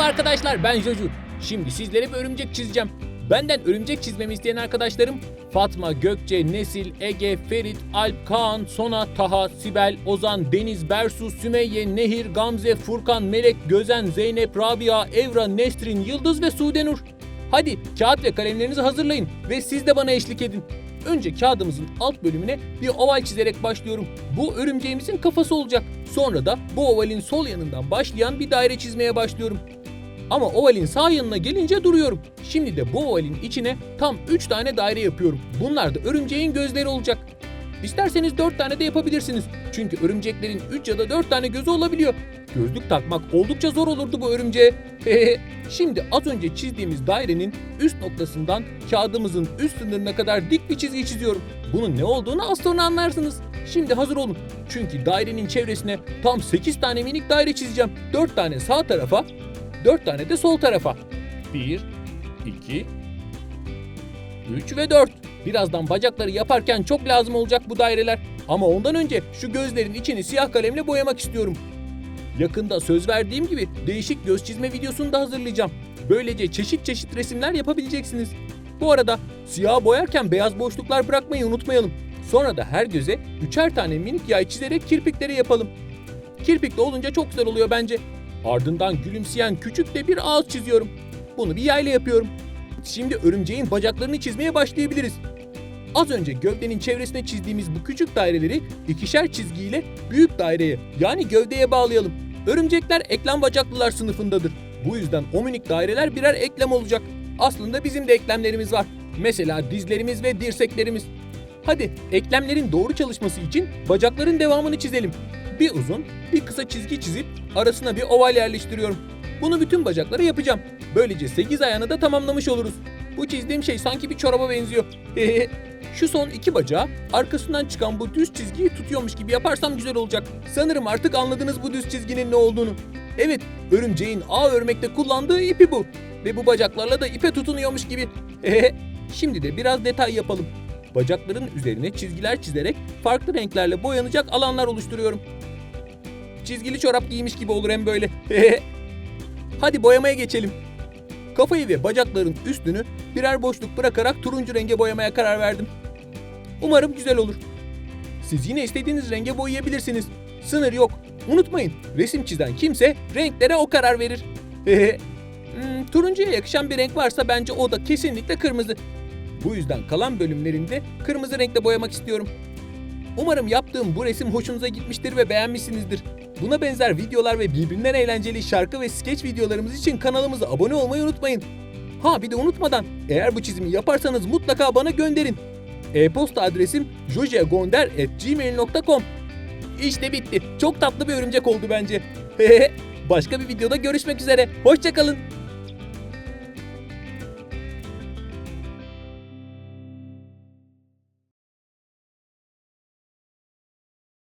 Merhaba arkadaşlar ben Joju. Şimdi sizlere bir örümcek çizeceğim. Benden örümcek çizmemi isteyen arkadaşlarım Fatma, Gökçe, Nesil, Ege, Ferit, Alp, Kaan, Sona, Taha, Sibel, Ozan, Deniz, Bersu, Sümeyye, Nehir, Gamze, Furkan, Melek, Gözen, Zeynep, Rabia, Evra, Nesrin, Yıldız ve Sudenur. Hadi kağıt ve kalemlerinizi hazırlayın ve siz de bana eşlik edin. Önce kağıdımızın alt bölümüne bir oval çizerek başlıyorum. Bu örümceğimizin kafası olacak. Sonra da bu ovalin sol yanından başlayan bir daire çizmeye başlıyorum. Ama ovalin sağ yanına gelince duruyorum. Şimdi de bu ovalin içine tam 3 tane daire yapıyorum. Bunlar da örümceğin gözleri olacak. İsterseniz 4 tane de yapabilirsiniz. Çünkü örümceklerin 3 ya da 4 tane gözü olabiliyor. Gözlük takmak oldukça zor olurdu bu örümceğe. Şimdi az önce çizdiğimiz dairenin üst noktasından kağıdımızın üst sınırına kadar dik bir çizgi çiziyorum. Bunun ne olduğunu az sonra anlarsınız. Şimdi hazır olun. Çünkü dairenin çevresine tam 8 tane minik daire çizeceğim. 4 tane sağ tarafa, 4 tane de sol tarafa. 1, 2, 3 ve 4. Birazdan bacakları yaparken çok lazım olacak bu daireler. Ama ondan önce şu gözlerin içini siyah kalemle boyamak istiyorum. Yakında söz verdiğim gibi değişik göz çizme videosunu da hazırlayacağım. Böylece çeşit çeşit resimler yapabileceksiniz. Bu arada siyah boyarken beyaz boşluklar bırakmayı unutmayalım. Sonra da her göze üçer tane minik yay çizerek kirpikleri yapalım. Kirpikli olunca çok güzel oluyor bence. Ardından gülümseyen küçük de bir ağız çiziyorum. Bunu bir yayla yapıyorum. Şimdi örümceğin bacaklarını çizmeye başlayabiliriz. Az önce gövdenin çevresine çizdiğimiz bu küçük daireleri ikişer çizgiyle büyük daireye yani gövdeye bağlayalım. Örümcekler eklem bacaklılar sınıfındadır. Bu yüzden o minik daireler birer eklem olacak. Aslında bizim de eklemlerimiz var. Mesela dizlerimiz ve dirseklerimiz. Hadi eklemlerin doğru çalışması için bacakların devamını çizelim. Bir uzun, bir kısa çizgi çizip arasına bir oval yerleştiriyorum. Bunu bütün bacaklara yapacağım. Böylece 8 ayağını da tamamlamış oluruz. Bu çizdiğim şey sanki bir çoraba benziyor. Şu son iki bacağı arkasından çıkan bu düz çizgiyi tutuyormuş gibi yaparsam güzel olacak. Sanırım artık anladınız bu düz çizginin ne olduğunu. Evet, örümceğin ağ örmekte kullandığı ipi bu. Ve bu bacaklarla da ipe tutunuyormuş gibi. Şimdi de biraz detay yapalım. Bacakların üzerine çizgiler çizerek farklı renklerle boyanacak alanlar oluşturuyorum. Çizgili çorap giymiş gibi olur hem böyle. Hadi boyamaya geçelim. Kafayı ve bacakların üstünü birer boşluk bırakarak turuncu renge boyamaya karar verdim. Umarım güzel olur. Siz yine istediğiniz renge boyayabilirsiniz. Sınır yok. Unutmayın, resim çizen kimse renklere o karar verir. hmm, turuncuya yakışan bir renk varsa bence o da kesinlikle kırmızı. Bu yüzden kalan bölümlerinde kırmızı renkle boyamak istiyorum. Umarım yaptığım bu resim hoşunuza gitmiştir ve beğenmişsinizdir. Buna benzer videolar ve birbirinden eğlenceli şarkı ve skeç videolarımız için kanalımıza abone olmayı unutmayın. Ha bir de unutmadan eğer bu çizimi yaparsanız mutlaka bana gönderin. E-posta adresim jojegonder.gmail.com İşte bitti. Çok tatlı bir örümcek oldu bence. Başka bir videoda görüşmek üzere. Hoşçakalın.